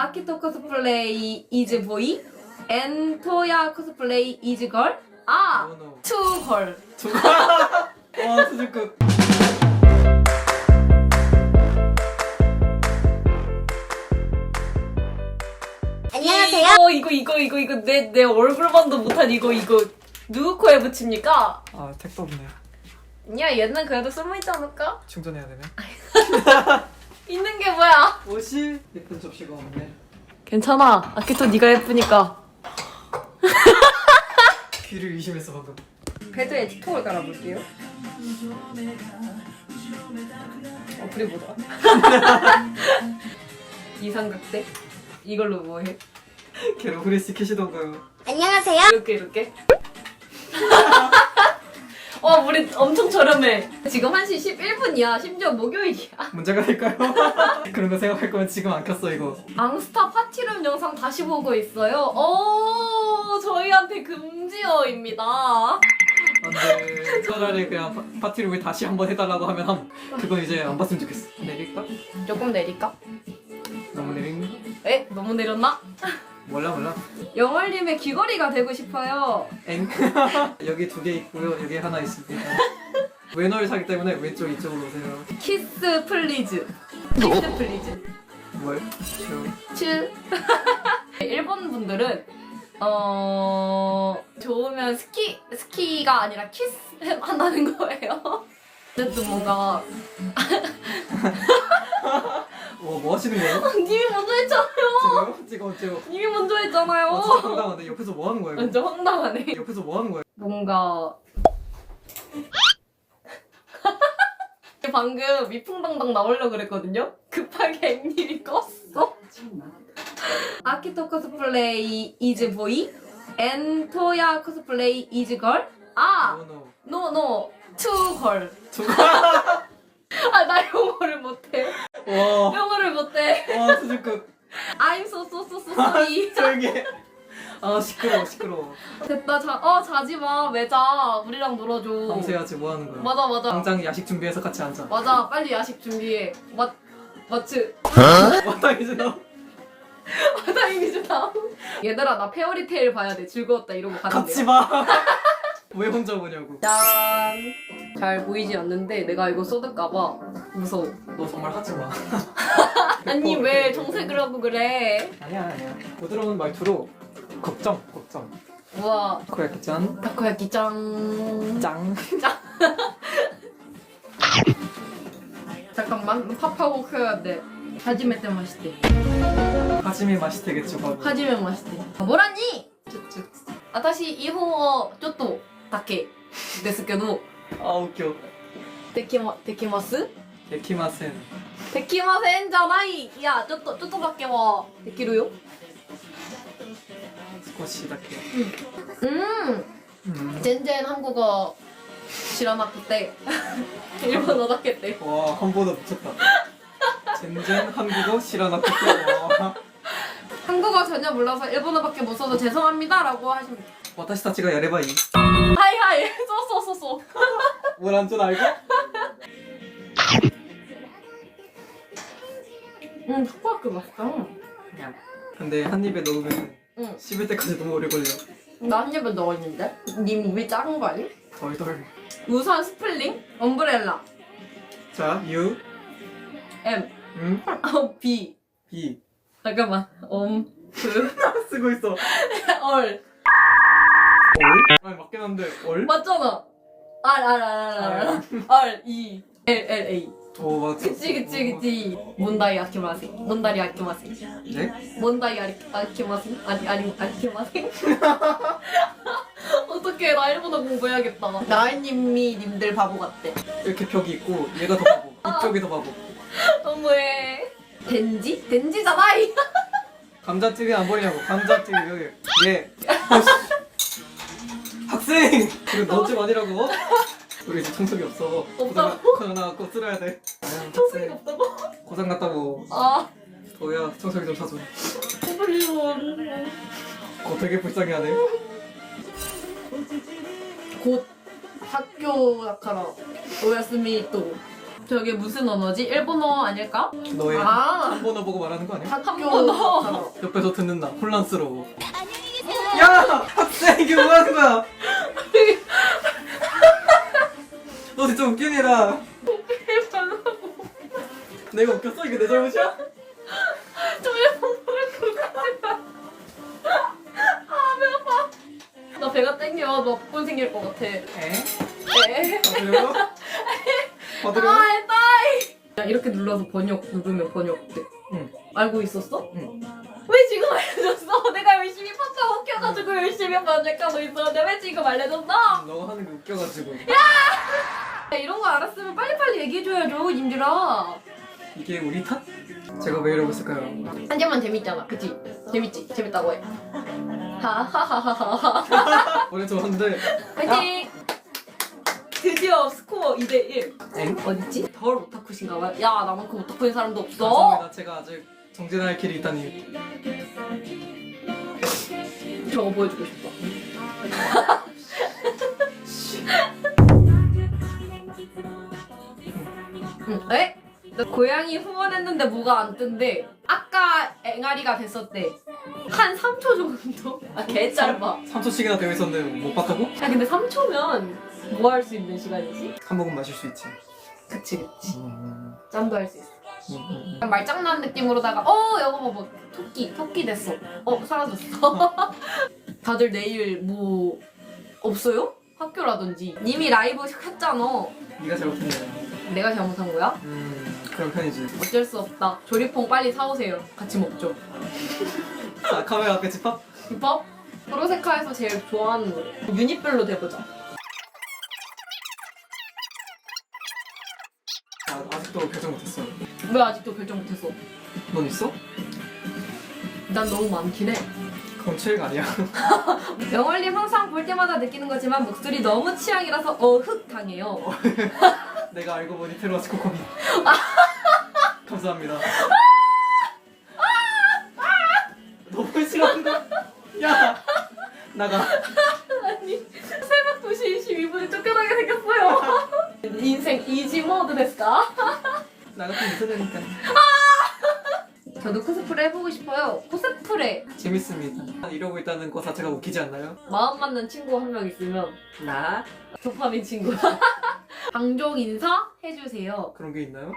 아키토 코스플레이 이즈 보이 앤 토야 코스플레이 이즈 걸? 아! 노노. 투 걸. 와 수준급. 안녕하세요. 이거 이거 이거 이거 이거 내 내 얼굴만도 못한 이거 이거 누구 코에 붙입니까? 아 택도 없네. 야 얘는 그래도 쓸모있지 않을까? 충전해야 되네. 있는 게 뭐야? 옷이 예쁜 접시가 없네. 괜찮아 아키토 네가 예쁘니까 귀를 의심했어 방금. 배드에 틱톡을 깔아볼게요 어 그래 보자 이삼각대 이걸로 뭐해? 걔로 후레쉬 캐시던가요? 안녕하세요. 이렇게 이렇게 어 우리 엄청 저렴해 지금 1시 11분이야 심지어 목요일이야 문제가 될까요? 그런 거 생각할 거면 지금 안 켰어 이거. 앙스타 파티룸 영상 다시 보고 있어요 어 저희한테 금지어입니다 안돼. 차라리 그냥 파, 파티를 다시 한번 해달라고 하면 함. 그건 이제 안 봤으면 좋겠어. 내릴까? 조금 내릴까? 너무 내린. 에? 너무 내렸나? 몰라 몰라. 영월님의 귀걸이가 되고 싶어요 엥. 여기 두 개 있고요. 여기 하나 있습니다. 외노를 사기 때문에 왼쪽 이쪽으로 오세요. 키스 플리즈 키스 플리즈 뭘? 슈. 칠 일본 분들은 어 좋으면 스키 스키가 아니라 키스 한다는 거예요. 어쨌든 뭔가 어, 뭐 하시는 거예요? 님이 먼저 했잖아요. 지금 찍어 찍어. 님이 먼저 아 했잖아요. 진짜 황당한데 옆에서 뭐 하는 거야 이거? 완전 황당하네. 옆에서 뭐 하는 거야? 뭔가 방금 위풍당당 나오려고 그랬거든요. 급하게 앵님이 껐어. 아키토 코스플레이 이즈 보이 앤 토야 코스플레이 이즈 걸? 아! 노노. 노노 투 걸. 두가. 아 나 영어를 못해. 와. 아 시끄러워 시끄러워. 됐다 자, 어 자지 마. 왜 자? 우리랑 놀아줘. 밤새야지 뭐 하는 거야? 맞아 맞아. 당장 야식 준비해서 같이 앉아. 맞아 빨리 야식 준비해. 맞 맞츠. 마땅이지 너. 다행이지 나. 얘들아 나 페어리테일 봐야 돼. 즐거웠다 이러고 가는데. 같이 봐. 왜 혼자 보냐고. 짠. 잘 보이지 않는데 내가 이거 쏟을까봐 무서워. 너 정말 하지 마. 아니 왜 정색을 하고 그래? 아니야 아니야. 부드러운 말투로 걱정 걱정. 우와 코야키 짠. 타코야키 짱. 짱. 잠깐만 팝하고 켜야 돼. 하지메 때 맛있대. 하지미 맛이 되겠죠 바로. 하지메 맛있대. 뭐라니? 私日本をちょっとだけですけど 아 웃겨. できまできます？ 데키마센. できませんじゃない。いやちょっとちょっとだけはできるよ。 스쿼시 다케. うん。 음. 全然 한국어 知らなくて일본어だけで 와 한보다 미쳤다. 젠젠 한국어 실어놨기 와. 한국어 전혀 몰라서 일본어밖에 못 써서 죄송합니다라고 하시면 돼요. 私たちがやればいい. 하이하이 쏘쏘쏘쏘 뭐란 줄 알고? 음 초코아크 맛있다 근데 한 입에 넣으면 응. 씹을 때까지 너무 오래 걸려. 나한 입에 넣었는데? 님 입이 작은 거 아니? 덜덜. 우선 스플링 엄브렐라 자, U, M 음, 어, B B. 잠깐만 엄 그, 쓰고 있어. 얼 얼? 아니 맞긴 한데 얼? 맞잖아 R R R R R E L L A 오 맞아. 그치 그치 그치 몬다이 아키마세 몬다리 아키마세 네? 몬다이 아리, 아키마세 아니 아니 아키마세 어떡해 나 일본어 공부해야겠다 나이님이 님들 바보 같대 이렇게 벽이 있고 얘가 더 바보. 이쪽이 더 바보. 너무해 덴지? 덴지잖아 이 감자튀김 안 버리냐고. 감자튀김 여기. 얘. 어씨. 학생. 지금 너집 아니라고? 우리 이제 청소기 없어. 없다고? 고장 나갖고 쓸어야 돼. 아유, 청소기가 없다고? 고장 났다고. 아, 도우야 청소기 좀 사줘. 고블리온. 어 되게 불쌍해하네. 곧 학교 나카라. 오야스미 또. 저게 무슨 언어지? 일본어 아닐까? 너의 아, 한번어 보고 말하는 거 아니야? 학교 번호. 나카라. 옆에서 듣는 나 혼란스러워. 야 학생 이게 뭐 하는 거야? 너 진짜 웃긴 애다. 내가 웃겼어? 이게 내 잘못이야? 나 배가 땡겨. 너 복권 생길 것 같아. 에? 에? 받으려고? 받으려고? 아, 따이. 야, 이렇게 눌러서 번역 누르면 번역 돼. 응. 알고 있었어? 응. 왜 지금 알려줬어? 내가 열심히 팟빵 웃겨가지고 열심히 번역하고 있었는데 왜 지금 알려줬어? 너가 하는 게 웃겨가지고 야, 이런 거 알았으면 빨리빨리 얘기해줘야죠, 님들아. 이게 우리 탓? 제가 왜 이러고 있을까요? 한점만 재밌잖아. 그치? 재밌지? 재밌다고 해. 하하하하하. 원래 좋았는데 파이팅! 드디어 스코어 2대1. 엥? 어딨지? 덜 오타쿠신가 봐요. 야, 나만큼 오타쿠인 사람도 없어. 감사합니다 제가 아직 정진할 길이 있다니 저거 보여주고 싶다. 응, 에? 나 고양이 후원했는데 뭐가 안 뜬대. 아까 앵아리가 됐었대. 한 3초 정도? 아, 개 짧아. 3초씩이나 되어 있었는데 못 봤다고? 야, 근데 3초면 뭐 할 수 있는 시간이지? 한 모금 마실 수 있지 그치, 그치. 음, 짠도 할 수 있어. 음, 음, 말장난 느낌으로다가 어 여보 뭐 토끼 토끼 됐어 어 사라졌어 다들 내일 뭐 없어요? 학교라든지 님이 라이브 했잖아 음. 네가 잘못했네 내가 잘못한 거야? 음 그런 편이지. 어쩔 수 없다. 조리퐁 빨리 사오세요. 같이 먹죠. 자 카메라 앞에 집합. 비법? 프로세카에서 제일 좋아하는 노래. 유닛별로 돼보자. 아, 아직도 결정 못했어. 왜 아직도 결정 못했어? 넌 있어? 난 너무 많긴 해 그건 최애가 아니야. 영월님 항상 볼 때마다 느끼는 거지만 목소리 너무 취향이라서 어흑 당해요. 내가 알고 보니 테러스 코코미. 감사합니다. 너무 싫어한다 야! 나가. 아니 새벽 2시 22분에 쫓겨나게 생겼어요. 인생 이지 모드 됐까? 나 같은 무서우니까. 저도 코스프레 해보고 싶어요. 코스 프레 재밌습니다. 이러고 있다는 거 자체가 웃기지 않나요? 마음 맞는 친구 한 명 있으면 나 도파민 친구 방종 인사 해주세요. 그런 게 있나요?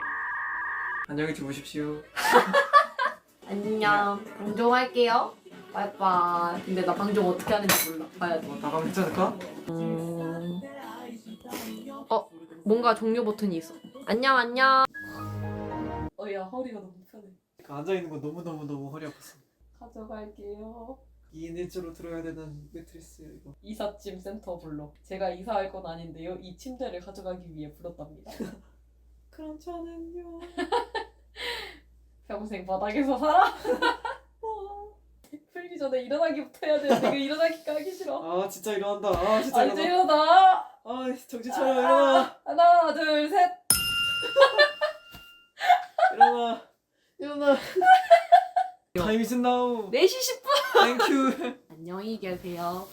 안녕히 주무십시오. 안녕. 방종할게요. 빠이빠이. 근데 나 방종 어떻게 하는지 몰라. 봐야 돼. 뭐 나가면 괜찮을까? 음... 어 뭔가 종료 버튼이 있어. 안녕 안녕. 어야 허리가 너무 편해. 앉아 있는 거 너무 너무 너무 허리 아팠어 가져갈게요. 2인 1조로 들어야 되는 매트리스야 이거. 이삿짐 센터 불러 제가 이사할 건 아닌데요. 이 침대를 가져가기 위해 불렀답니다. 그럼 저는요. 평생 바닥에서 살아? 풀기 전에 일어나기부터 해야 되는데 그 일어나기가 하기 싫어. 아 진짜 일어난다. 아 진짜 아 이제 일어나 일어나. 아 정신 차려 일어나. 하나 둘 셋. 일어나. 일어나 타임 is now. 4시 10분. 땡큐 안녕히 계세요